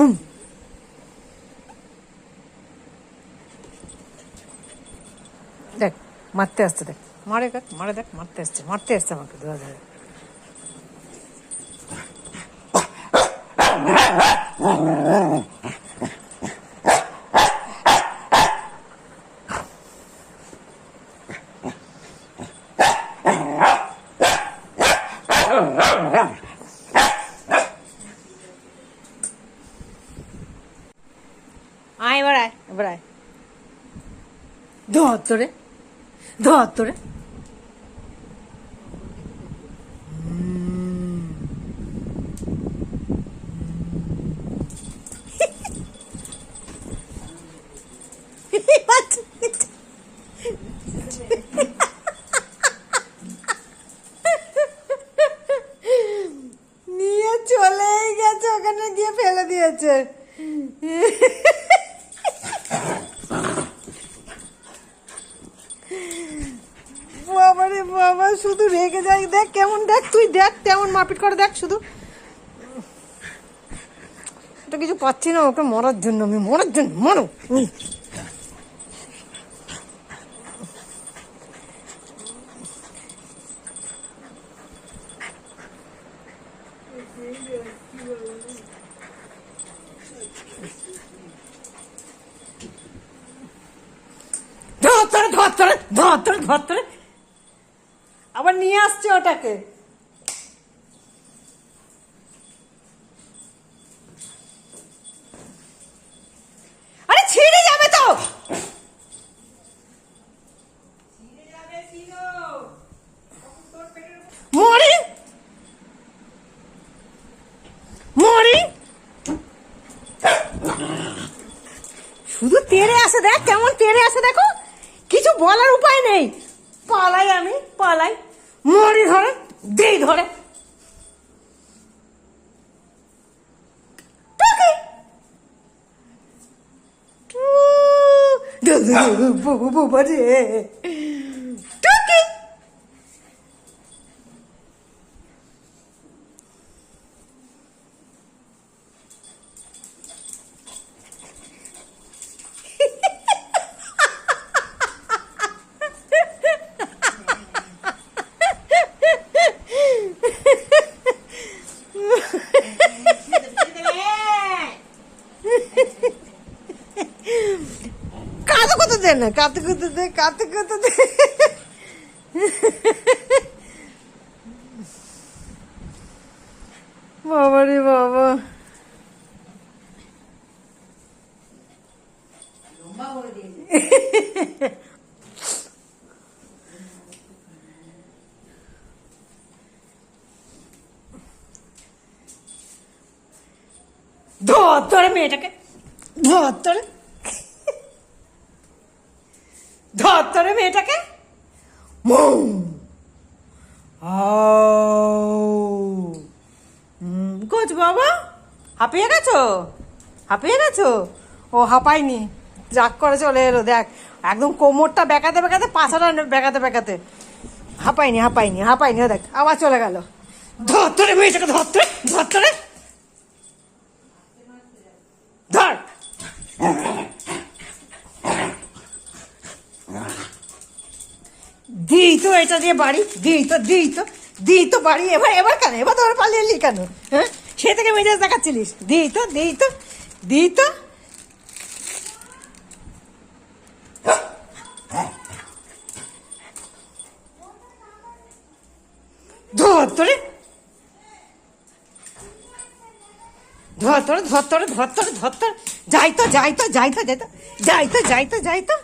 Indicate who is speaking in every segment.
Speaker 1: Broom দেখ মারতে আসছে দেখ মারে দেখ মারে দেখ মারতে আসছে মারতে আসছে আমাকে ধরে ধরে আয় এবার আয় এবার আয় ধর তোরে ধর তোরে নিয়ে বাবা রে বাবা, শুধু রেগে যাই। দেখ কেমন, দেখ তুই, দেখ কেমন মারপিট করে, দেখ শুধু। এটা কিছু পাচ্ছি না ওকে মরার জন্য, আমি মরার জন্য, মরো। উম। ধর ধরে ধর ধরে ধরে আবার নিয়ে আসছে ওটাকে। আরে ছিঁড়ে যাবে তো! মরি! মরি! শুধু তেড়ে আসে, দেখ কেমন তেড়ে আসে, দেখো। বলার উপায় নেই পালাই আমি পালাই মরি ধরে দেই ধরে রে। টুকি। কাতে কত দে না কাতে কত দে কাতে কত দে। বাবা রে বাবা। ধর মেয়েটাকে ধর ধর তোরে মেয়েটাকে। কোচ বাবা, হাঁপিয়ে গেছো? হাঁপিয়ে গেছো? ও, হাঁপায়নি। জাক করে চলে এলো, দেখ। একদম কোমরটা বেঁকাতে বেঁকাতে, পাছাটা বেঁকাতে বেঁকাতে। হাঁপায়নি হাঁপায়নি হাঁপায়নি, দেখ, আবার চলে গেল। ধর তোরে মেয়েটাকে, ধর তোরে ধর তোরে ধর দিই তো এটা দিয়ে বাড়ি, দিই তো দিই তো দিই তো বাড়ি। এবার এবার কেন? এবার তো পালিয়ে এলি কেন? হ্যাঁ? সে থেকে মেজাজ দেখাচ্ছিলিস। দিই তো দিই তো দিই তো। ধর তোরে। ধর তোরে ধর তোরে ধর তোরে ধর তোরে। যাই তো যাই তো যাই তো যাই তো যাই তো যাই তো যাই তো।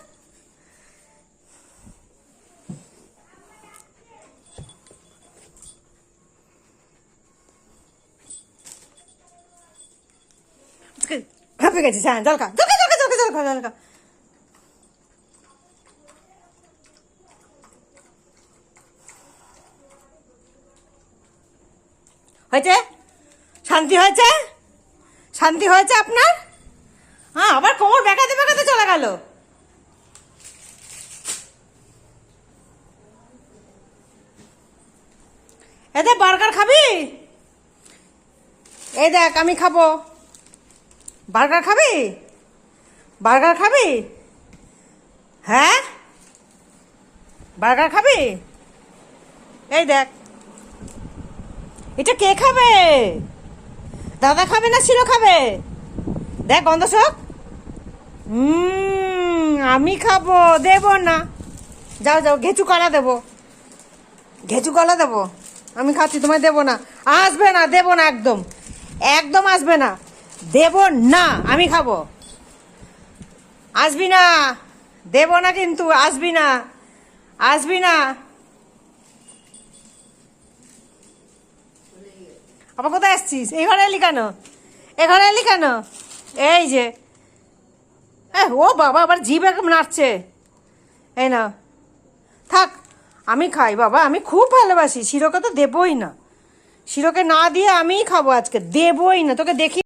Speaker 1: হাঁপে গেছিস হ্যাঁ হয়েছে? শান্তি হয়েছে? শান্তি হয়েছে আপনার? হ্যাঁ আবার কোমর বেঁকাতে বেঁকাতে চলে গেল। এতে বার্গার খাবি? এই দেখ, আমি খাব। বার্গার খাবি? বার্গার খাবি? হ্যাঁ? বার্গার খাবি? এই দেখ। এটা কে খাবে? দাদা খাবে না শিরো খাবে? দেখ, গন্ধ শোক। আমি খাব, দেব না। যাও যাও, ঘেঁচু কলা দেবো। ঘেঁচু কলা দেবো। আমি খাচ্ছি, তোমায় দেবো না। আসবে না, দেবো না একদম। একদম আসবে না। দেবো না, আমি খাব। আসবি না, দেবো না কিন্তু, আসবি না আসবি না। আবার কোথায় আসছিস? এই ঘরে এলি কেন? এ ঘরে এলি কেন? এই যে। ও বাবা, আবার জিভ একদম নাড়ছে। এই না থাক, আমি খাই বাবা, আমি খুব ভালোবাসি। শিরোকে তো দেবই না। শিরোকে না দিয়ে আমিই খাব আজকে, দেবই না। তোকে দেখি